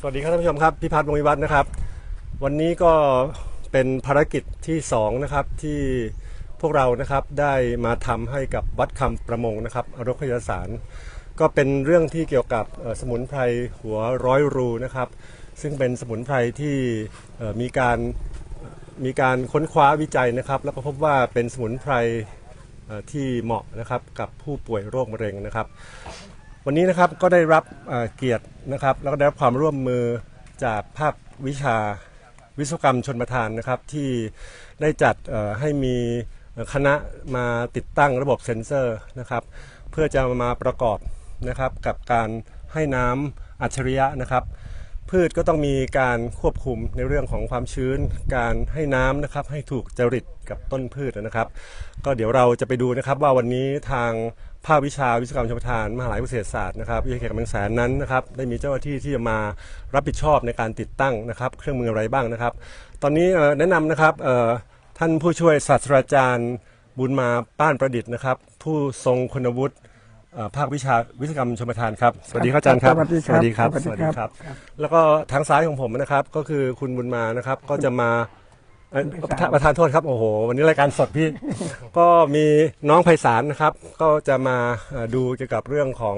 สวัสดีครับท่านผู้ชมครับพิพัฒน์วงวิวัฒน์นะครับ วันนี้ก็เป็นภารกิจที่สองนะครับที่พวกเรานะครับได้มาทำให้กับวัดคำประมงนะครับอรกพยาสาร ก็เป็นเรื่องที่เกี่ยวกับสมุนไพรหัวร้อยรูนะครับ ซึ่งเป็นสมุนไพรที่มีการมีการค้นคว้าวิจัยนะครับ แล้วก็พบว่าเป็นสมุนไพรที่เหมาะนะครับกับผู้ป่วยโรคมะเร็งนะครับ วันนี้นะครับก็ได้รับเเกียรตินะครับ แล้วก็ได้รับความร่วมมือจากภาควิชาวิศวกรรมชนประทานนะครับ ที่ได้จัดให้มีคณะมาติดตั้งระบบเซ็นเซอร์นะครับ เพื่อจะมาประกอบนะครับกับการให้น้ำอัจฉริยะนะครับ พืชก็ต้องมีการควบคุมในเรื่องของความชื้น การให้น้ำนะครับให้ถูกจริตกับต้นพืชนะครับ ก็เดี๋ยวเราจะไปดูนะครับว่าวันนี้ทาง ภาควิชาวิศวกรรมชลประทานมหาวิทยาลัยเกษตรศาสตร์นะครับวิทยาเขตกำแพงแสนนั้นนะครับได้มีเจ้าหน้าที่ที่จะมารับผิดชอบในการติดตั้งนะครับ เครื่องมืออะไรบ้างนะครับ ตอนนี้เอ่อแนะนำนะครับเอ่อท่านผู้ช่วยศาสตราจารย์บุญมาป้านประดิษฐ์นะครับ ผู้ทรงคุณวุฒิเอ่อภาควิชาวิศวกรรมชลประทานครับสวัสดีครับอาจารย์ครับสวัสดีครับสวัสดีครับสวัสดีครับ แล้วก็ทางซ้ายของผมนะครับก็คือคุณบุญมานะครับก็จะมา เอ่อประธานประธานโทษครับโอ้โหวันนี้รายการสดพี่ ก็มีน้องไพศาลนะครับ ก็จะมาเอ่อดูเกี่ยวกับเรื่องของ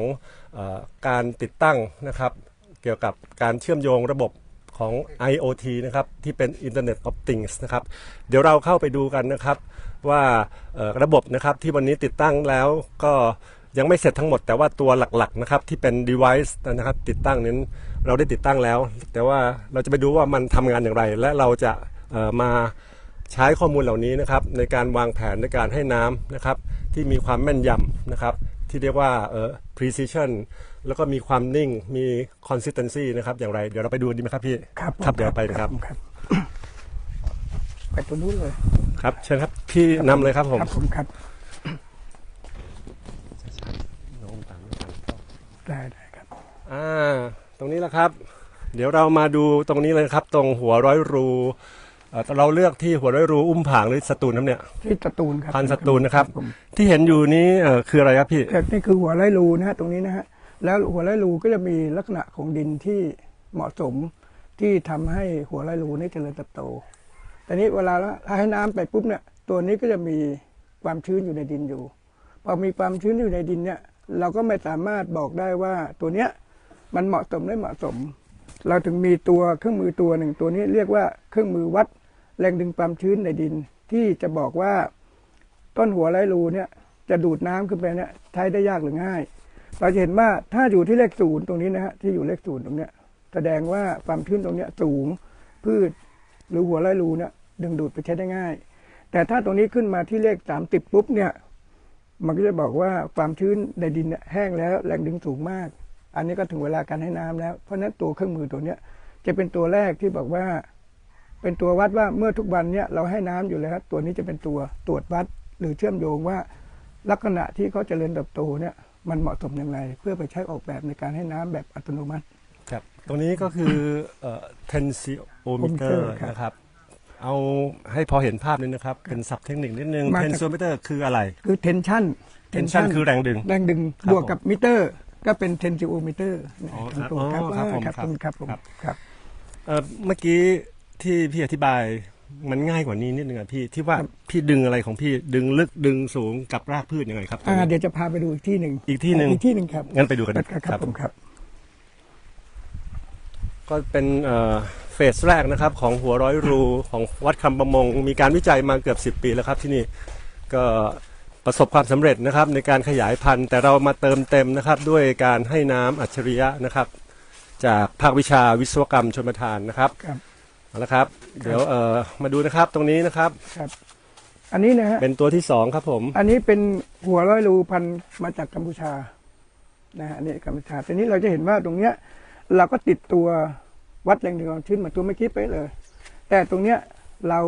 เออการติดตั้งนะครับ เกี่ยวกับการเชื่อมโยงระบบของ IoT นะครับ ที่เป็น Internet of Things นะครับ เดี๋ยวเราเข้าไปดูกันนะครับ ว่าเอ่อระบบนะครับที่วันนี้ติดตั้งแล้วก็ยังไม่เสร็จทั้งหมด แต่ว่าตัวหลักๆนะครับที่เป็น device นะครับติดตั้งนั้นเราได้ติดตั้งแล้ว แต่ว่าเราจะไปดูว่ามันทำงานอย่างไร และเราจะเอ่อ มาใช้ข้อมูลเหล่านี้นะครับในการวางแผนในการให้น้ำนะครับที่มีความแม่นยำนะครับที่เรียกว่าเอ่อ precision แล้วก็มีความนิ่งมี consistency นะครับอย่างไร เดี๋ยวเราไปดูดีไหมครับพี่ครับผมครับเดี๋ยวไปนะครับครับ ไปตัวนู้นเลย ครับเชิญครับพี่นำเลยครับผม ครับผมครับ ได้ได้ครับ อ่าตรงนี้แหละครับ เดี๋ยวเรามาดูตรงนี้เลยครับ ตรงหัวร้อยรู เอ่อเราเลือกที่หัวร้อยรูอุ้มผางหรือสตูลครับเนี่ยที่สตูลครับพันธุ์สตูลนะครับ ผมที่เห็นอยู่นี้เอ่อคืออะไรครับพี่แต่นี่คือหัวไร่รูนะฮะตรงนี้นะฮะแล้วหัวไร่รูก็จะมีลักษณะของดินที่เหมาะสมที่ทำให้หัวไร่รูนี่เจริญเติบโตแต่นี้เวลาเราให้น้ำไปปุ๊บเนี่ยตัวนี้ก็จะมีความชื้นอยู่ในดินอยู่พอมีความชื้นอยู่ในดินเนี่ยเราก็ไม่สามารถบอกได้ว่าตัวเนี้ยมันเหมาะสมไม่เหมาะสม เราถึงมีตัวเครื่องมือตัวหนึ่งตัวนี้เรียกว่าเครื่องมือวัด แรงดึงความชื้นในดิน ที่จะบอกว่าต้นหัวไรรูเนี่ยจะดูดน้ำขึ้นไปเนี่ยใช้ได้ยากหรือง่าย เราจะเห็นว่าถ้าอยู่ที่เลขศูนย์ตรงนี้นะฮะที่อยู่เลขศูนย์ตรงเนี้ยแสดงว่าความชื้นตรงเนี้ยสูงพืชหรือหัวไรรูเนี่ยดึงดูดไปใช้ได้ง่าย แต่ถ้าตรงนี้ขึ้นมาที่เลขสามติดปุ๊บเนี่ยมันก็จะบอกว่าความชื้นในดินเนี่ยแห้งแล้วแรงดึงสูงมาก อันนี้ก็ถึงเวลาการให้น้ำแล้ว เพราะฉะนั้นตัวเครื่องมือตัวเนี้ยจะเป็นตัวแรกที่บอกว่า เป็นตัววัดว่าเมื่อทุกวันเนี่ยเราให้น้ำอยู่แล้วครับตัวนี้จะเป็นตัวตรวจวัดหรือเชื่อมโยงว่าลักษณะที่เขาเจริญเติบโตเนี่ยมันเหมาะสมอย่างไร เพื่อไปใช้ออกแบบในการให้น้ำแบบอัตโนมัติครับตรงนี้ก็คือเอ่อ tensiometer ครับนะครับเอาให้พอเห็นภาพนิดนะครับ เป็นศัพท์เทคนิคนิดนึงมาจาก tensiometer คืออะไร คือ tension tension คือแรงดึง แรงดึงครับบวกกับมิเตอร์ ก็เป็น tensiometer อ๋อทั้งตัวครับครับอ๋อครับผมอ่าครับผมครับผมครับครับเอ่อเมื่อกี้ ที่พี่อธิบายมันง่ายกว่านี้นิดนึงอะพี่ที่ว่าพี่ดึงอะไรของพี่ดึงลึกดึงสูงกับรากพืชยังไงครับอ่าเดี๋ยวจะพาไปดูอีกที่หนึ่งอีกที่หนึ่งอีกที่หนึ่งครับงั้นไปดูกันครับครับผมครับ ก็เป็นเอ่อเฟสแรกนะครับ ของหัวร้อยรูของวัดคำประมง มีการวิจัยมาเกือบ 10 ปีแล้วครับ ที่นี่ก็ประสบความสำเร็จนะครับ ในการขยายพันธุ์ แต่เรามาเติมเต็มนะครับ ด้วยการให้น้ำอัจฉริยะนะครับ จากภาควิชาวิศวกรรมชนประทานนะครับครับ เอาละครับ เดี๋ยวเอ่อมาดูนะครับตรงนี้นะครับ ครับ อันนี้นะฮะเป็นตัวที่สองครับผม อันนี้เป็นหัวร้อยรูพันธุ์มาจากกัมพูชานะฮะอันนี่กัมพูชาแต่นี้เราจะเห็นว่าตรงเนี้ย เราก็ติดตัววัดแรงดึงความชื้นเหมือนตัวเมื่อกี้ไปะเลย แต่ตรงเนี้ยเรา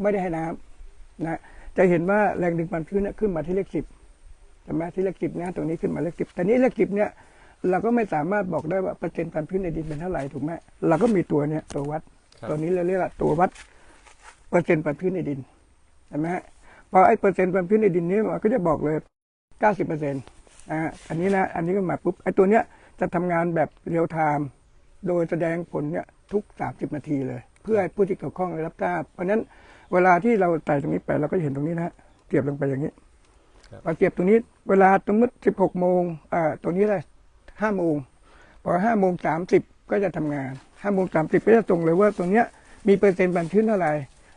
ไม่ได้ให้น้ำนะจะเห็นว่าแรงดึงความชื้นเนี่ยขึ้นมาที่เลขสิบใช่ไหมที่เลขสิบนะตรงนี้ขึ้นมาเลขสิบแต่นี้เลขสิบเนี่ย เราก็ไม่สามารถบอกได้ว่าเปอร์เซ็นต์ความชื้นในดินเป็นเท่าไหร่ถูกไหมเราก็มีตัวเนี้ยตัววัดตัวนี้เราเรียกว่าตัววัดเปอร์เซ็นต์ความชื้นในดินเห็นไหมฮะพอไอ้เปอร์เซ็นต์ความชื้นในดินนี้มันก็จะบอกเลย90เปอร์เซ็นต์อ่าอันนี้นะอันนี้ก็มาปุ๊บไอ้ตัวเนี้ยจะทำงานแบบเรียลไทม์โดยแสดงผลเนี่ยทุก30นาทีเลย เพื่อให้ผู้ที่เกี่ยวข้องได้รับทราบ เพราะฉะนั้นเวลาที่เราใส่ตรงนี้ไปเราก็จะเห็นตรงนี้นะฮะเสียบลงไปอย่างนี้ ครับ พอเสียบตรงนี้เวลาสมมติ16โมงอ่าตรงนี้เลย 5โมงพอ5โมง30ก็จะทำงาน5โมง30ก็จะส่งเลยว่าตรงเนี้ยมีเปอร์เซ็นต์ความชื้นเท่าไหร่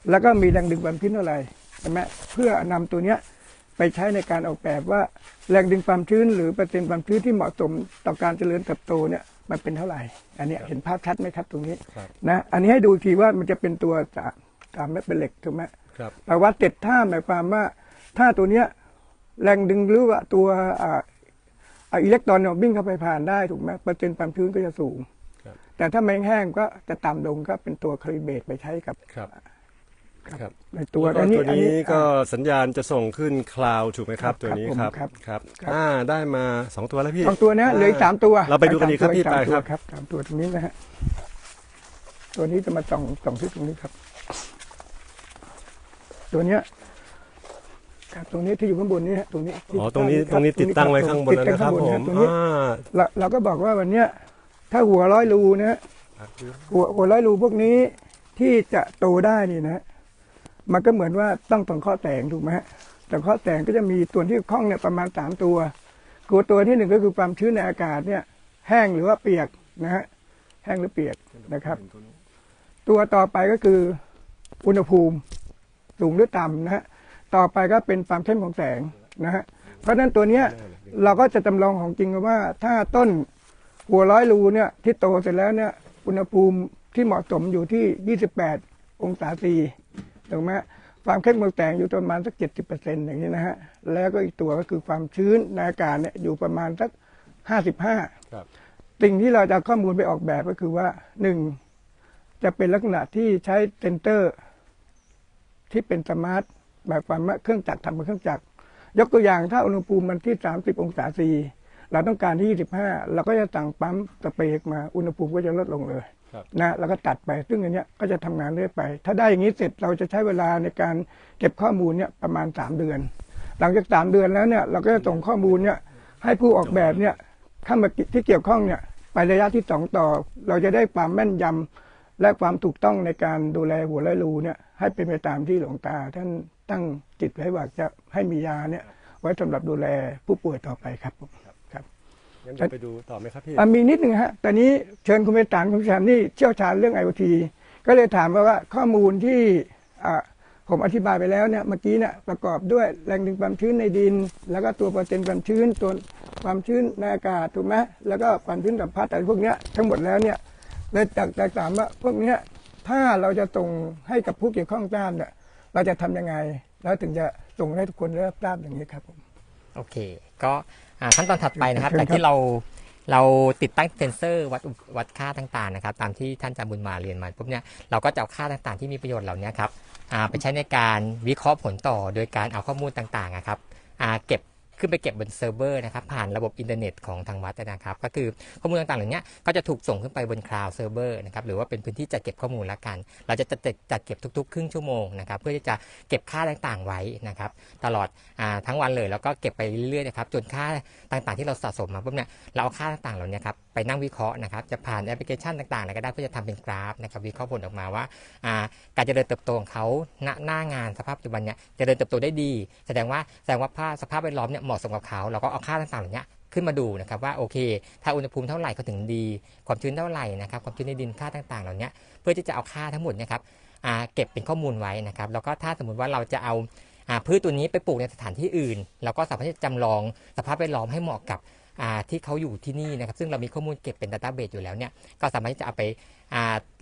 แล้วก็มีแรงดึงความชื้นเท่าไหร่ใช่ไหมเพื่อนำตัวเนี้ยไปใช้ในการออกแบบว่าแรงดึงความชื้นหรือเปอร์เซ็นต์ความชื้นที่เหมาะสมต่อการเจริญเติบโตเนี่ยมันเป็นเท่าไหร่ อันเนี้ยเห็นภาพชัดไหมครับตรงนี้ครับนะอันนี้ให้ดูอีกทีว่ามันจะเป็นตัวสามสามเม็ดเป็นเหล็กถูกไหมครับแต่ว่าเจ็ดท่าหมายความว่าถ้าตัวเนี้ยแรงดึงหรือว่าตัว อ่าอ่าอิเล็กตรอนเนี่ยวิ่งเข้าไปผ่านได้ถูกไหมเปอร์เซ็นต์ความชื้นก็จะสูงครับแต่ถ้าไม่แห้งก็จะต่ำลงก็เป็นตัวคาลิเบตไปใช้กับครับครับในตัวแล้วก็ตัวอันี้ก็อ่าสัญญาณจะส่งขึ้นคลาวถูกไหมครับครับตัวนี้ครับครับผมครับครับอ่าได้มาสองตัวแล้วพี่สองตัวนะเหลืออีกสามตัว เราไปดูกันอีกครับพี่สามไปตัวครับครับสามตัวตรงนี้นะฮะตัวนี้จะมาส่องส่องที่ตรงนี้ครับ ตัวเนี้ย ครับตรงนี้ที่อยู่ข้างบนนี้ฮะตรงนี้ที่อ๋อตรงนี้คตรงนี้ติดตั้งไว้ข้างบนแล้วติดนะคตั้รับข้างผนมตรงนี้อ่าเราเราก็บอกว่าวันเนี้ยถ้าหัวร้อยรูนะฮะหัวหัวร้อยรูพวกนี้ที่จะโตได้นี่นะฮะมันก็เหมือนว่าต้องสังเคราะห์แสงถูกไหมฮะสังเคราะห์แสงก็จะมีตัวที่คล้องเนี่ยประมาณสามตัวตัวตัวที่หนึ่งก็คือความชื้นในอากาศเนี่ย แห้งหรือว่าเปียกนะฮะแห้งหรือเปียกนะครับ ตัวต่อไปก็คืออุณหภูมิสูงหรือต่ำนะฮะ ต่อไปก็เป็นความเข้มของแสงนะฮะเพราะฉะนั้นตัวเนี้ยเราก็จะจำลองของจริงว่าถ้าต้นหัวร้อยรูเนี่ยที่โตเสร็จแล้วเนี่ยอุณหภูมิที่เหมาะสมอยู่ที่ 28 องศาซีถูกไหมฮะความเข้มของแสงอยู่ประมาณสัก 70%อย่างนี้นะฮะแล้วก็อีกตัวก็คือความชื้นในอากาศเนี่ยอยู่ประมาณสัก 55ครับสิ่งที่เราจะเอาข้อมูลไปออกแบบก็คือว่าหนึ่งจะเป็นลักษณะที่ใช้เซนเตอร์ ที่เป็นสมาร์ท แบบความว่าเครื่องจักรทำเป็นเครื่องจักร ยกตัวอย่างถ้าอุณหภูมิมันที่ 30 องศาซีเราต้องการที่ 25 เราก็จะสั่งปั๊มสเปรย์มาอุณหภูมิก็จะลดลงเลยครับนะแล้วก็ตัดไป ซึ่งอันเนี้ยก็จะทำงานเรื่อยไป ถ้าได้อย่างนี้เสร็จเราจะใช้เวลาในการเก็บข้อมูลเนี่ยประมาณ 3 เดือน หลังจาก 3 เดือนแล้วเนี่ยเราก็จะส่งข้อมูลเนี่ยให้ผู้ออกแบบเนี่ยเข้ามาที่เกี่ยวข้องเนี่ยไประยะที่ 2 ต่อ เราจะได้ความแม่นยำและความถูกต้องในการดูแลหัวไรรูเนี่ยให้เป็นไปตามที่หลวงตาท่าน ตั้งจิตไว้ว่าจะให้มียาเนี่ย ไว้สำหรับดูแลผู้ป่วยต่อไปครับผมครับงั้นเดี๋ยวไปดูต่อไหมครับพี่อะมีนิดหนึ่งฮะตอนนี้เชิญคุณไปตานคุณแชมป์นี่เชี่ยวชาญเรื่อง IoT ก็เลยถามว่าว่าข้อมูลที่อะผมอธิบายไปแล้วเนี่ยเมื่อกี้เนี่ยประกอบด้วยแรงดึงความชื้นในดิน แล้วก็ตัวเปอร์เซ็นต์ความชื้นตัวความชื้นในอากาศถูกไหมแล้วก็ความชื้นสัมพัทธ์อะไรพวกเนี้ยทั้งหมดแล้วเนี่ยเลยจากจากถามว่าพวกเนี้ยถ้าเราจะส่งให้กับผู้เกี่ยวข้องทราบเนี่ย เราจะทำยังไง แล้วถึงจะส่งให้ทุกคนได้รับทราบอย่างนี้ครับผมโอเค ก็อ่าขั้นตอนถัดไปนะครับเชิญครับจากที่เราเราติดตั้งเซนเซอร์วัดอุวัดค่าต่างๆนะครับ ตามที่ท่านอาจารย์บุญมาเรียนมาปุ๊บเนี่ยเราก็จะเอาค่าต่างๆที่มีประโยชน์เหล่านี้ครับอ่าไปใช้ในการวิเคราะห์ผลต่อโดยการเอาข้อมูลต่างๆนะครับอ่าเก็บ ขึ้นไปเก็บบนเซิร์ฟเวอร์นะครับผ่านระบบอินเทอร์เน็ตของทางวัดนะครับ ก็คือข้อมูลต่างๆเหล่านี้ก็จะถูกส่งขึ้นไปบนคลาวด์เซิร์ฟเวอร์นะครับหรือว่าเป็นพื้นที่จัดเก็บข้อมูลละกัน เราจะจัดจัดเก็บทุกๆ ครึ่งชั่วโมงนะครับเพื่อที่จะเก็บค่าต่างๆไว้นะครับตลอดอทั้งวันเลยแล้วก็เก็บไปเรื่อยๆนะครับจนค่าต่างๆที่เราสะสมมาปุ๊บเนี่ยเราเอาค่าต่างๆเหล่านี้ครับไปนั่งวิเคราะห์นะครับจะผ่านแอปพลิเคชันต่างๆอะไรก็ได้เพื่อจะทำเป็นกราฟนะครับวิเคราะห์ผลออกมาว่าการเจริญเติบโตของเขาหน้างานสภาพปัจจุบันเนี่ยเจริญเติบโตได้ดี แสดงว่าแสดงว่าภาพสภาพแวดล้อมเนี่ยเหมาะสมกับเขาเราก็เอาค่าต่างๆเหล่านี้ขึ้นมาดูนะครับว่าโอเค ถ้าอุณหภูมิเท่าไหร่เขาถึงดี ความชื้นเท่าไหร่นะครับความชื้นในดินค่าต่างๆ เหล่านี้เพื่อที่จะเอาค่าทั้งหมดเนะครับเก็บเป็นข้อมูลไว้นะครับแล้วก็ถ้าสมมุติว่าเราจะเอาพืชตัวนี้ไปปลูกในสถานที่อื่น เราก็สามารถที่จะจำลองสภาพแวดล้อมให้เหมาะกับ ที่เขาอยู่ที่นี่นะครับ ซึ่งเรามีข้อมูลเก็บเป็นดัตต้าเบสอยู่แล้วเนี่ยก็สามารถที่จะเอาไป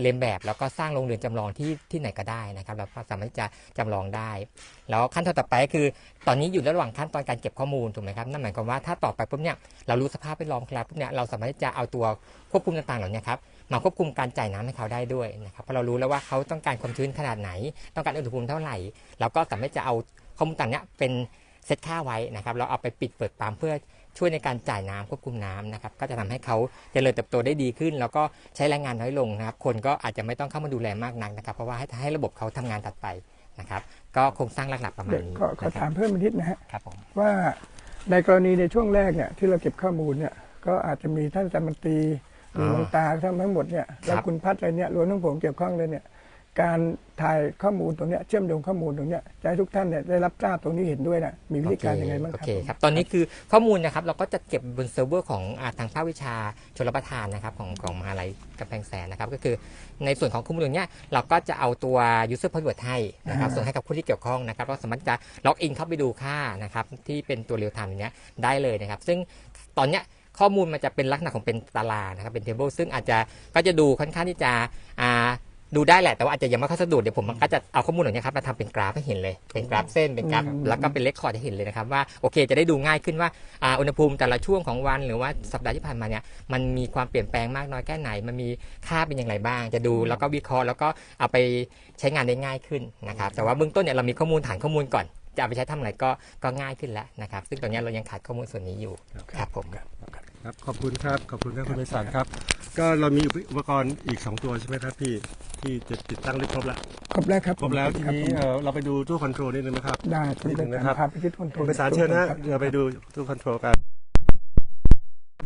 เรียนแบบแล้วก็สร้างโรงเรือนจำลองที่ที่ไหนก็ได้นะครับเราสามารถที่จะจำลองได้ แล้วขั้นตอนต่อไปคือ ตอนนี้อยู่ระหว่างขั้นตอนการเก็บข้อมูลถูกไหมครับนั่นหมายความว่าถ้าต่อไปปุ๊บเนี่ยเรารู้สภาพแวดล้อมครับปุ๊บเนี่ยเราสามารถที่จะเอาตัวควบคุมต่างๆเหล่านี้ครับมาควบคุมการจ่ายน้ำให้เขาได้ด้วยนะครับเพราะเรารู้แล้วว่าเขาต้องการความชื้นขนาดไหน ต้องการอุณหภูมิเท่าไหร่เราก็สามารถจะเอาข้อมูลต่างเนี้ยเป็นเซตค่าไว้นะครับ เราเอาไปปิดเปิดปั๊มเพื่อ ช่วยในการจ่ายน้ำควบคุมน้ำนะครับก็จะทำให้เขาเจริญเติบโตได้ดีขึ้น แล้วก็ใช้แรงงานน้อยลงนะครับ คนก็อาจจะไม่ต้องเข้ามาดูแลมากนักนะครับ เพราะว่าให้ให้ระบบเขาทำงานตัดไปนะครับ ก็โครงสร้างหลักๆประมาณเดี๋ยวนี้ขอขอนะคถารับมเพิ่มอีกนิดนะฮะครับผมว่าในกรณีในช่วงแรกเนี่ยที่เราเก็บข้อมูลเนี่ยก็อาจจะมีท่านอาจารย์มนตรีอ๋อมีบางตาทั้งทั้งหมดเนี่ยแล้วครับคุณพัดอะไรเนี่ยรวมทั้งผมเกี่ยวข้องเลยเนี่ย การถ่ายข้อมูลตรงเนี้ยเชื่อมโยงข้อมูลตรงเนี้ยจะให้ทุกท่านเนี่ยได้รับทราบตรงนี้เห็นด้วยนะมีวิธีการยังไงบ้างคโอรับเคครับ ตอนนี้คือข้อมูลนะครับเราก็จะเก็บบนเซิร์ฟเวอร์ของอาทางภาควิชาชลประทานนะครับของของมหาลัยกำแพงแสนนะครับ ก็คือในส่วนของข้อมูลตรงเนี้ยเราก็จะเอาตัว user password ให้นะครับส่งให้กับผู้ที่เกี่ยวข้องนะครับก็สามารถจะล็อกอินเข้าไปดูค่านะครับที่เป็นตัวเรียลไทม์อย่างเนี้ยได้เลยนะครับ ซึ่งตอนเนี้ยข้อมูลมันจะเป็นลักษณะของเป็นตารางนะครับเป็น table ซึ่งอาจจะก็จะดูค่อนข้างที่จะอ่า ดูได้แหละแต่ว่าอาจจะยังไม่ค่อยสะดวกเดี๋ยวผมก็จะเอาข้อมูลเหล่านี้ครับมาทำเป็นกราฟให้เห็นเลยเป็นกราฟเส้นเป็นกราฟอืมแล้วก็เป็นเลคคอร์ดให้เห็นเลยนะครับว่าโอเคจะได้ดูง่ายขึ้นว่าอ่าอุณหภูมิแต่ละช่วงของวันหรือว่าสัปดาห์ที่ผ่านมาเนี่ยมันมีความเปลี่ยนแปลงมากน้อยแค่ไหน มันมีค่าเป็นอย่างไรบ้าง จะดูแล้วก็วิเคราะห์แล้วก็เอาไปใช้งานได้ง่ายขึ้นนะครับแต่ว่าเบื้องต้นเนี่ยเรามีข้อมูลฐานข้อมูลก่อน จะเอาไปใช้ทำอะไรก็ก็ง่ายขึ้นแล้วนะครับซึ่งตอนนี้เรายังขาดข้อมูลส่วนนี้อยู่ครับผม ครับขอบคุณครับขอบคุณครับคุณไพศาลครับ ก็เรามีอุปกรณ์อีก 2 ตัวใช่ไหมครับพี่ที่จะติดตั้งได้ครบแล้วครบแล้วครับครบแล้วทีครับนี้ผมเอ่อเราไปดูตู้คอนโทรลนิดนึงนะครับได้คุณนิดหนึ่เป็นงนะครับพาไปที่คอนโทรคุลณไพศาลเชิญนะครับเดี๋ยวไปดูตู้คอนโทรลกัน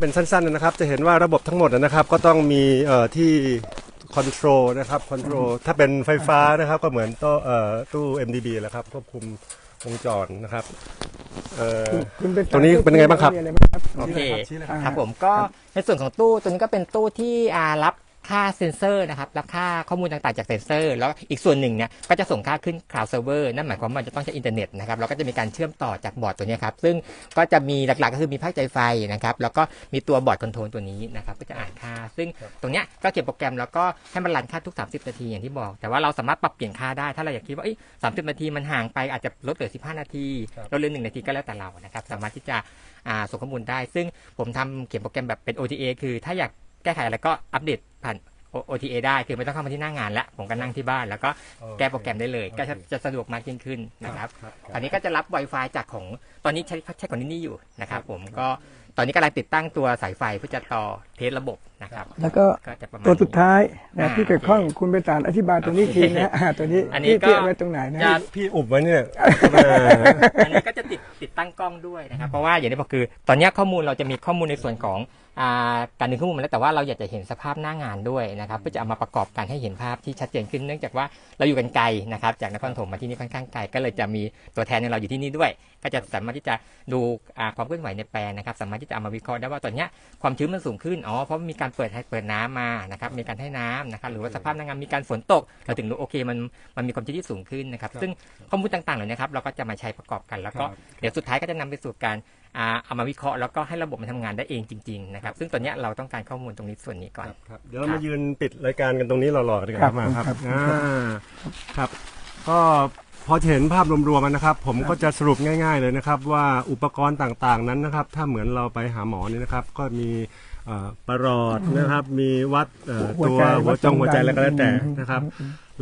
เป็นสั้นๆนะครับ จะเห็นว่าระบบทั้งหมดนะครับ ก็ต้องมีเอ่อที่คอนโทรลนะครับคอนโทรลถ้าเป็นไฟฟ้านะครับก็เหมือนตู้เอ่อตู้ MDB แหละครับควบคุม วงจรนะครับเอ่อ คุณเป็นตรงนี้เป็นยังไงบ้างครับมีอะไบ้างครับ โอเค ชี้เลยอ่าครับผมก็ในส่วนของตู้ตัวนี้ก็เป็นตู้ที่อ่ารับ ค่าเซ็นเซอร์นะครับรับค่าข้อมูลต่างๆจากเซ็นเซอร์ แล้วอีกส่วนหนึ่งเนี่ยก็จะส่งค่าขึ้น cloud server นั่นหมายความว่ามันจะต้องใช้อินเทอร์เน็ตนะครับเราก็จะมีการเชื่อมต่อจากบอร์ดตัวเนี้ยครับซึ่งก็จะมีหลักๆก็คือมีภาคใจไฟนะครับแล้วก็มีตัวบอร์ดคอนโทรลตัวนี้นะครับก็จะอ่านค่า ซึ่งตรงเนี้ยก็เขียนโปรแกรมแล้วก็ให้มันรันค่าทุก 30 นาทีอย่างที่บอก แต่ว่าเราสามารถปรับเปลี่ยนค่าได้ถ้าเราอยากคิดว่าสามสิบนาทีมันห่างไปอาจจะลดเหลือ 15 นาทีลดเหลือหนึ่งนาทีก็แล้วแต่เรานะครับสามารถที่จะอ่าส่งข้อมูลได้ ซึ่งผมทำเขียนโปรแกรมแบบเป็น OTA คือถ้าอยาก แก้ไขอะไรก็อัปเดตผ่าน O- OTA ได้ คือไม่ต้องเข้ามาที่หน้างานแล้ว ผมก็นั่งที่บ้าน แล้วก็แก้โปรแกรมได้เลย ก็จะจะสะดวกมากยิ่งขึ้นนะครับ อันนี้ก็จะรับ Wi-Fi จากของ ตอนนี้ใช้ใช้ของนี่นี่อยู่นะครับ ผมก็ต อนนี้กำลังติดตั้งตัวสายไฟเพื่อจะต่อเทสระบบนะครับ แล้วก็ก็จะประมาณตัวสุดนี้ท้ายนะอ่าที่เกี่ยวข้องคุณไปสารอธิบายตรงนี้ทีนะอ่าตัวนี้อันนี้ที่ก็ที่เอาไว้ตรงไหนนะจะพี่อุบไว้เนี่ยอันนี้ก็จะติดติดตั้งกล้องด้วยนะครับ เพราะว่าอย่างที่บอกคือ ตอนนี้ข้อมูลเราจะมีข้อมูลในส่วนของอ่าการดึงข้อมูลมาแล้วแต่ว่าเราอยากจะเห็นสภาพหน้างานด้วยนะครับเพื่อจะเอามาประกอบกันให้เห็นภาพที่ชัดเจนขึ้นเนื่องจากว่าเราอยู่กันไกลนะครับ จากนครปฐมมาที่นี่ค่อนข้างไกลก็เลยจะมีตัวแทนของเราอยู่ที่นี่ด้วย ก็จะสามารถที่จะดูอ่าความเคลื่อนไหวในแปลงนะครับ สามารถที่จะเอามาวิเคราะห์ได้ว่าตอนเนี้ยความชื้นมันสูงขึ้นอ๋อเพราะมีการเปิดให้เปิดน้ำมานะครับมีการให้น้ำนะครับหรือว่าสภาพหน้างานมีการฝนตกเราถึงรู้โอเคมันมันมีความชื้นที่สูงขึ้นนะครับซึ่งข้อมูลต่างๆเหล่านี้ครับเราก็จะมาใช้ประกอบกันแล้วก็ครับเดี๋ยวสุดท้ายก็จะนำไปสู่การอ่าเอามาวิเคราะห์แล้วก็ให้ระบบมันทำงานได้เองจริงๆนะครับซึ่งตอนเนี้ยเราต้องการข้อมูลตรงนี้ส่วนนี้ก่อนครับเดี๋ยวเรามายืนปิดรายการกันตรงนี้หล่อๆดีกว่าครับมาครับครับอ่าครับก็พ อจะเห็นภาพรวมๆนะครับ ผมก็จะสรุปง่าย ๆเลยนะครับ ว่าอุปกรณ์ต่างๆนั้นนะครับ ถ้าเหมือนเราไปหาหมอนี่นะครับ ก็มีเอ่อประหลอดนะครับ มีวัดเอ่อหัวตัวใจหัวจงหัวใจวัดแล้วก็แล้วแต่อืมนะครับ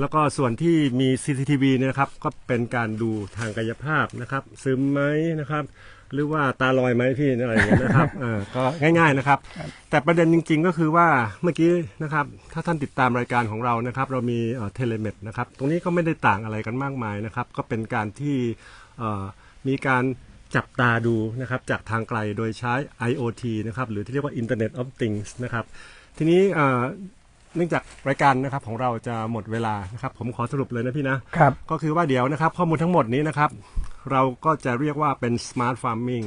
แล้วก็ส่วนที่มี CCTV เนี่ยนะครับ ก็เป็นการดูทางกายภาพนะครับ ซึมไหมนะครับ หรือว่าตาลอยไหมพี่อะไรอย่างเงี้ยนะครับเออก็ง่าย ๆนะครับ แต่ประเด็นจริง ๆ ก็คือว่าเมื่อกี้นะครับ ถ้าท่านติดตามรายการของเรานะครับ เรามีเทเลเมดนะครับ ตรงนี้ก็ไม่ได้ต่างอะไรกันมากมายนะครับ ก็เป็นการที่เอ่อมีการจับตาดูนะครับจากทางไกลโดยใช้ IoT นะครับหรือที่เรียกว่า Internet of Things นะครับ ทีนี้เอ่อเนื่องจากรายการนะครับของเราจะหมดเวลานะครับผมขอสรุปเลยนะพี่นะครับก็คือว่าเดี๋ยวนะครับข้อมูลทั้งหมดนี้นะครับ เราก็จะเรียกว่าเป็น smart farming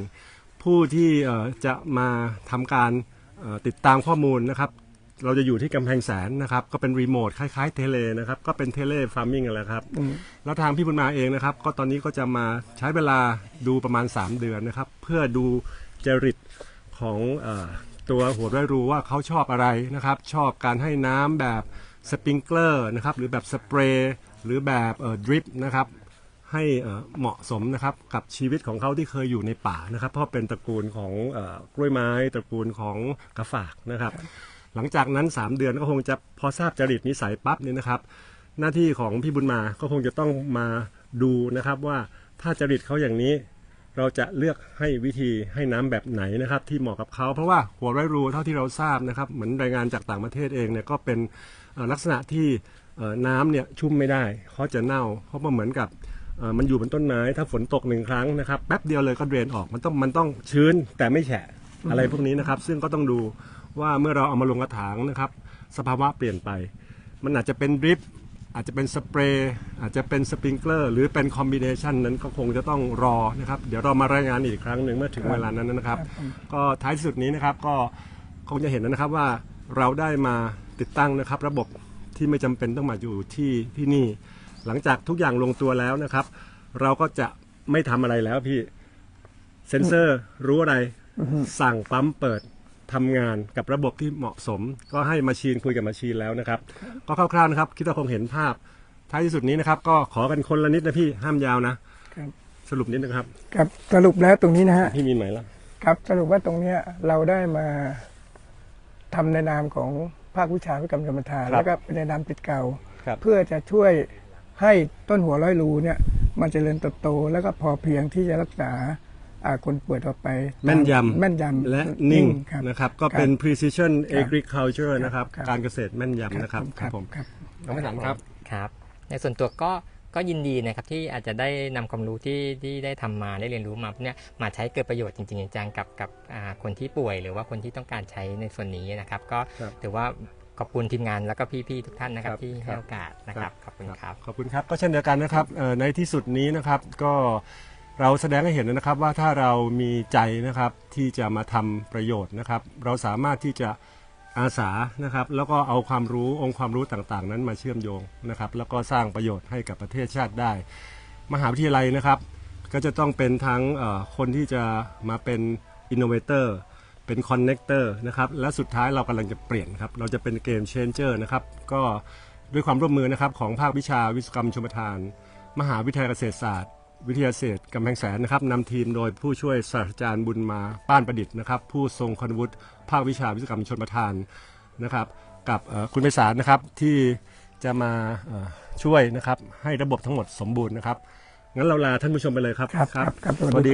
ผู้ที่เอ่อจะมาทำการเอ่อติดตามข้อมูลนะครับ เราจะอยู่ที่กำแพงแสนนะครับ ก็เป็นรีโมทคล้ายๆเทเลนะครับ ก็เป็นเทเลฟาร์มิงแหละครับอืมแล้วทางพี่บุญมาเองนะครับ ก็ตอนนี้ก็จะมาใช้เวลาดูประมาณ 3 เดือนนะครับ เพื่อดูจริตของเออตัวหัวไร่รูว่าเขาชอบอะไรนะครับ ชอบการให้น้ำแบบสปริงเกอร์นะครับ หรือแบบสเปรย์หรือแบบเอ่อดริปนะครับ ให้เหมาะสมนะครับกับชีวิตของเขาที่เคยอยู่ในป่านะครับ เพราะเป็นตระกูลของกล้วยไม้ตระกูลของกระฝากนะครับ หลังจากนั้น 3 เดือนก็คงจะพอทราบจริตนิสัยปั๊บเนี่ยนะครับ หน้าที่ของพี่บุญมาก็คงจะต้องมาดูนะครับว่าถ้าจริตเขาอย่างนี้เราจะเลือกให้วิธีให้น้ำแบบไหนนะครับที่เหมาะกับเขา เพราะว่าหัวไร่รูเท่าที่เราทราบนะครับ เหมือนรายงานจากต่างประเทศเองเนี่ยก็เป็นลักษณะที่น้ำเนี่ยชุ่มไม่ได้เขาจะเน่าเพราะมันเหมือนกับ มันอยู่บนต้นไม้ถ้าฝนตกหนึ่งครั้งนะครับแป๊บเดียวเลยก็เดรนออกมันต้องมันต้องชื้นแต่ไม่แฉะอะไรพวกนี้นะครับ ซึ่งก็ต้องดูว่าเมื่อเราเอามาลงกระถางนะครับ สภาวะเปลี่ยนไป มันอาจจะเป็นดริปอาจจะเป็นสเปรย์อาจจะเป็นสปริงเกอร์หรือเป็นคอมบิเนชันนั้นก็คงจะต้องรอนะครับ เดี๋ยวเรามารายงานอีกครั้งหนึ่งเมื่อถึงเวลานั้นนะครับ ก็ท้ายสุดนี้นะครับก็คงจะเห็นนะครับว่าเราได้มาติดตั้งนะครับ ระบบที่ไม่จำเป็นต้องมาอยู่ที่ที่นี่ หลังจากทุกอย่างลงตัวแล้วนะครับ เราก็จะไม่ทำอะไรแล้วพี่เซนเซอร์รู้อะไร สั่งปั๊มเปิดทำงานกับระบบที่เหมาะสม ก็ให้มาชีนคุยกับมาชีนแล้วนะครับ ก็คร่าวๆนะครับ คิดว่าคงเห็นภาพท้ายที่สุดนี้นะครับ ก็ขอกันคนละนิดนะพี่ห้ามยาวนะครับ สรุปนิดนะครับครับสรุปแล้วตรงนี้นะฮะ พี่มีไหมล่ะ ครับสรุปว่าตรงเนี้ยเราได้มาทำในนามของภาควิชาวิกรรมกรรมฐานครับแล้วก็เป็นในนามติดเก่า ครับ เพื่อจะช่วย ให้ต้นหัวร้อยรูเนี่ยมันจเจริญเติบโต แล้วก็พอเพียงที่จะรักษาอ่าคนป่วยต่อไป แม่นยำแม่นยำและนิ่งครับนะครับ ก็เป็น precision ครับ agriculture นะครับครับ การเกษตรแม่นยำนะครับครับผมครับน้องไม่ถามครับครับ ในส่วนตัวก็ก็ยินดีนะครับที่อาจจะได้นำความรู้ที่ที่ได้ทำมาได้เรียนรู้มาเนี่ยมาใช้เกิดประโยชน์จริงๆจังๆกับกับอ่าคนที่ป่วย หรือว่าคนที่ต้องการใช้ในส่วนนี้นะครับ ก็ครับถือว่า ขอบคุณทีมงานแล้วก็พี่ๆทุกท่านนะครับครับที่คให้รับโอกาสนะครับขอบคุณครับขอบคุณครับก็เช่นเดียวกันนะครับเอ่อในที่สุดนี้นะครับก็เราแสดงให้เห็นนะครับว่าถ้าเรามีใจนะครับที่จะมาทำประโยชน์นะครับ เราสามารถที่จะอาสานะครับ แล้วก็เอาความรู้องค์ความรู้ต่างๆ นั้นมาเชื่อมโยงนะครับ แล้วก็สร้างประโยชน์ให้กับประเทศชาติได้ มหาวิทยาลัยนะครับ ก็จะต้องเป็นทั้งเอ่อคนที่จะมาเป็นอินโนเวเตอร์ เป็นคอนเน c เตอร์นะครับและสุดท้ายเรากำลังจะเปลี่ยนครับเราจะเป็นเกมเชนเจอร์นะครับก็ด้วยความร่วมมือนะครับของภาควิชาวิศวกรรมชมทาน มหาวิทยาลัยเกษตรศาสตร์ วิทยาเศรษฐ์กำแพงแสนนะครับนำทีมโดยผู้ช่วยศาสตราจารย์บุญมาป้านประดิษฐ์นะครับผู้ทรงคุณวุฒิภาควิชาวิศวกรรมชนประทานนะครับกับเอ่อคุณไพศาลนะครับที่จะมาเอ่อช่วยนะครับให้ระบบทั้งหมดสมบูรณ์นะครับงั้นเราลาท่านผู้ชมไปเลยครับครับครับครับสวัสดี